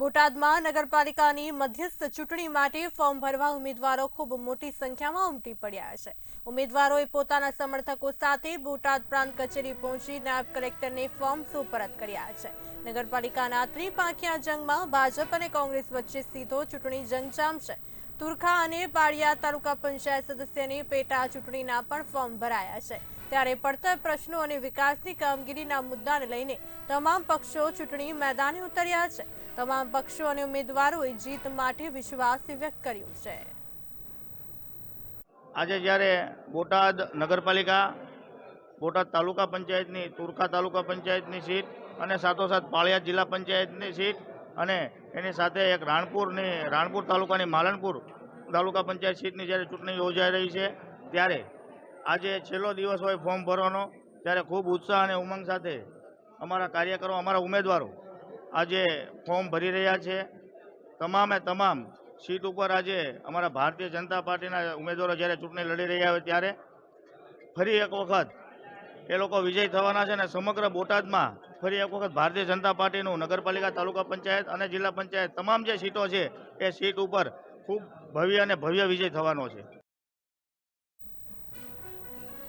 બોટાદમાં નગરપાલિકાની મધ્યસ્થ ચૂંટણી માટે ફોર્મ ભરવા ઉમેદવારો ખૂબ મોટી સંખ્યામાં ઉમટી પડ્યા છે. ઉમેદવારોએ પોતાના સમર્થકો સાથે બોટાદ પ્રાંત કચેરી પહોંચી નાયબ કલેક્ટરને ફોર્મ સુપરત કર્યા છે. નગરપાલિકાના ત્રિપાંખિયા જંગમાં ભાજપ અને કોંગ્રેસ વચ્ચે સીધો ચૂંટણી જંગ જામશે તુરખા અને પાળિયા તાલુકા પંચાયત સદસ્યની પેટા ચૂંટણીના પણ ફોર્મ ભરાયા છે. ત્યારે પડતર પ્રશ્નો અને વિકાસની કામગીરીના મુદ્દાને લઈને તમામ પક્ષો ચૂંટણી મેદાને ઉતર્યા છે. તમામ પક્ષો અને ઉમેદવારોએ જીત માટે વિશ્વાસ વ્યક્ત કર્યો છે. આજે જ્યારે બોટાદ નગરપાલિકા, બોટાદ તાલુકા પંચાયતની, તુરખા તાલુકા પંચાયતની સીટ અને સાથોસાથ પાળિયાદ જિલ્લા પંચાયતની સીટ અને એની સાથે એક રાણપુરની, રાણપુર તાલુકાની માલણપુર તાલુકા પંચાયત સીટની જ્યારે ચૂંટણી યોજાઈ રહી છે, ત્યારે આજે છેલ્લો દિવસ હોય ફોર્મ ભરવાનો, ત્યારે ખૂબ ઉત્સાહ અને ઉમંગ સાથે અમારા કાર્યકરો, અમારા ઉમેદવારો આજે ફોર્મ ભરી રહ્યા છે. તમામે તમામ સીટ ઉપર આજે અમારા ભારતીય જનતા પાર્ટીના ઉમેદવારો જ્યારે ચૂંટણી લડી રહ્યા હોય ત્યારે ફરી એક વખત એ લોકો વિજય થવાના છે અને સમગ્ર બોટાદમાં ફરી એક વખત ભારતીય જનતા પાર્ટીનું નગરપાલિકા, તાલુકા પંચાયત અને જિલ્લા પંચાયત, તમામ જે સીટો છે એ સીટ ઉપર ખૂબ ભવ્ય અને ભવ્ય વિજય થવાનો છે.